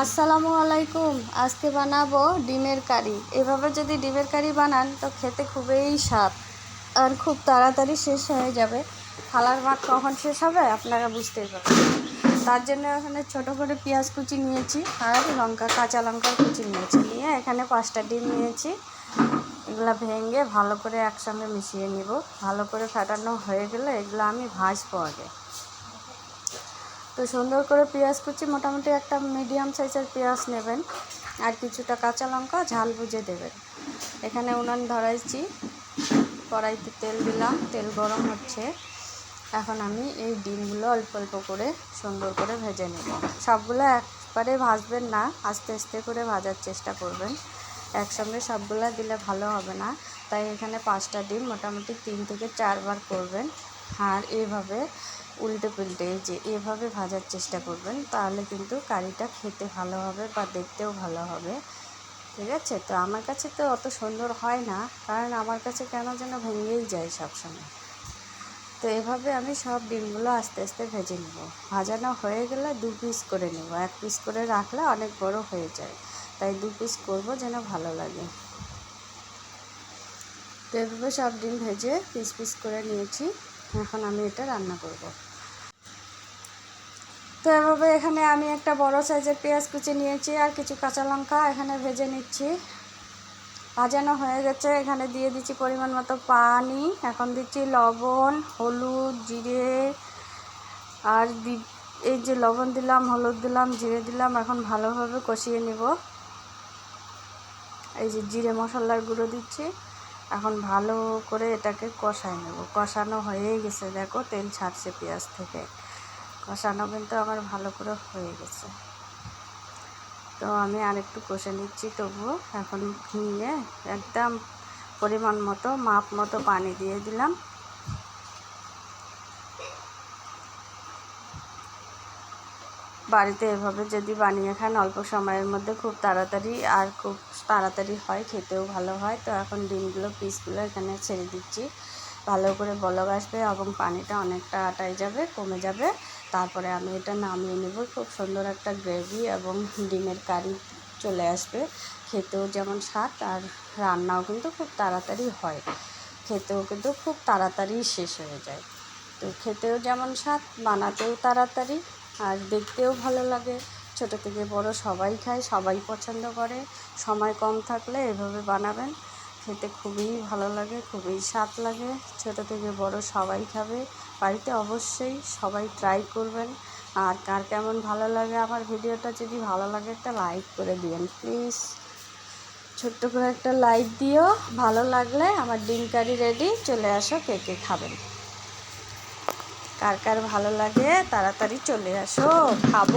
আসসালামু আলাইকুম। আজকে বানাবো ডিমের কারি। এভাবে যদি ডিমের কারি বানান, তো খেতে খুবই স্বাদ। আর খুব তাড়াতাড়ি শেষ হয়ে যাবে। থালার ভাত কখন শেষ হবে, আপনারা বুঝতেই পারবেন তার জন্য এখানে ছোট করে পেঁয়াজ কুচি নিয়েছি আর লঙ্কা, কাঁচা লঙ্কার কুচি নিয়েছি। নিয়ে এখানে পাঁচটা ডিম নিয়েছি। এগুলা ভেঙে ভালো করে একসঙ্গে মিশিয়ে নিব। ভালো করে ফাটানো হয়ে গেলে এগুলো আমি ভাজবো আগে। তো সুন্দর করে পেঁয়াজ কুচি মোটামুটি একটা মিডিয়াম সাইজের পেঁয়াজ নেবেন। আর কিছুটা কাঁচা লঙ্কা, ঝাল বুঝে দেবেন। এখানে উনান ধরাইছি, কড়াইতে তেল দিলাম, তেল গরম হচ্ছে। এখন আমি এই ডিমগুলো অল্প অল্প করে সুন্দর করে ভেজে নেব। সবগুলো একবারে ভাজবেন না, আস্তে আস্তে করে ভাজার চেষ্টা করবেন। একসঙ্গে সবগুলো দিলে ভালো হবে না। তাই এখানে পাঁচটা ডিম মোটামুটি তিন থেকে চারবার করবেন। আর এভাবে উল্টে পুল্টে যে এভাবে ভাজার চেষ্টা করবেন, তাহলে কিন্তু কারিটা খেতে ভালো হবে বা দেখতেও ভালো হবে। ঠিক আছে? তো আমার কাছে তো অত সুন্দর হয় না, কারণ আমার কাছে কেন যেন ভেঙেই যায় সবসময়। তো এভাবে আমি সব ডিমগুলো আস্তে আস্তে ভেজে নেব। ভাজানো হয়ে গেলে দু পিস করে নেব। এক পিস করে রাখলে অনেক বড় হয়ে যায়। তাই দু পিস করব যেন ভালো লাগে। তো এভাবে সব ডিম ভেজে পিস পিস করে নিয়েছি। এখন আমি এটা রান্না করব। তো এভাবে এখানে আমি একটা বড় সাইজের পেঁয়াজ কুচি নিয়েছি আর কিছু কাঁচা লঙ্কা এখানে ভেজে নিচ্ছি। ভাজানো হয়ে গেছে, এখানে দিয়ে দিচ্ছি পরিমাণ মতো পানি, এখন দিচ্ছি লবণ, হলুদ, জিরে, আর এই যে লবণ দিলাম, হলুদ দিলাম, জিরে দিলাম, এখন ভালোভাবে কষিয়ে নিব। এই যে জিরে মশলার গুঁড়ো দিচ্ছি। এখন ভালো করে এটাকে কষায় নেব। কষানো হয়ে গেছে, দেখো তেল ছাড়ছে পেঁয়াজ থেকে। কষানো কিন্তু আমার ভালো করে হয়ে গেছে। তো আমি আরেকটু কষে নিচ্ছি, তবুও এখন নিয়ে একদম পরিমাণ মতো, মাপ মতো পানি দিয়ে দিলাম। বাড়িতে এভাবে যদি বানিয়ে খান অল্প সময়ের মধ্যে খুব তাড়াতাড়ি আর খুব তাড়াতাড়ি হয়, খেতেও ভালো হয়। তো এখন ডিমগুলো পিসগুলো এখানে ছেড়ে দিচ্ছি। ভালো করে বলক আসবে এবং পানিটা অনেকটা আটাই যাবে, কমে যাবে। তারপরে আমি এটা নামিয়ে নেব। খুব সুন্দর একটা গ্রেভি এবং ডিমের কারি চলে আসবে। খেতেও যেমন স্বাদ আর রান্নাও কিন্তু খুব তাড়াতাড়ি হয়। খেতেও কিন্তু খুব তাড়াতাড়ি শেষ হয়ে যায়। তো খেতেও যেমন স্বাদ, বানাতেও তাড়াতাড়ি। আর দেখতেও ভালো লাগে। ছোটো থেকে বড় সবাই খায়, সবাই পছন্দ করে। সময় কম থাকলে এভাবে বানাবেন। খেতে খুবই ভালো লাগে, খুবই স্বাদ লাগে। ছোটো থেকে বড় সবাই খাবে। বাড়িতে অবশ্যই সবাই ট্রাই করবেন। আর কার কেমন ভালো লাগে আমার ভিডিওটা যদি ভালো লাগে একটা লাইক করে দিবেন প্লিজ ছোট্ট করে একটা লাইক দিও। ভালো লাগলে আমার ডিম কারি রেডি চলে আসো কে কে খাবেন। কার কার ভালো লাগে তাড়াতাড়ি চলে আসো খাব।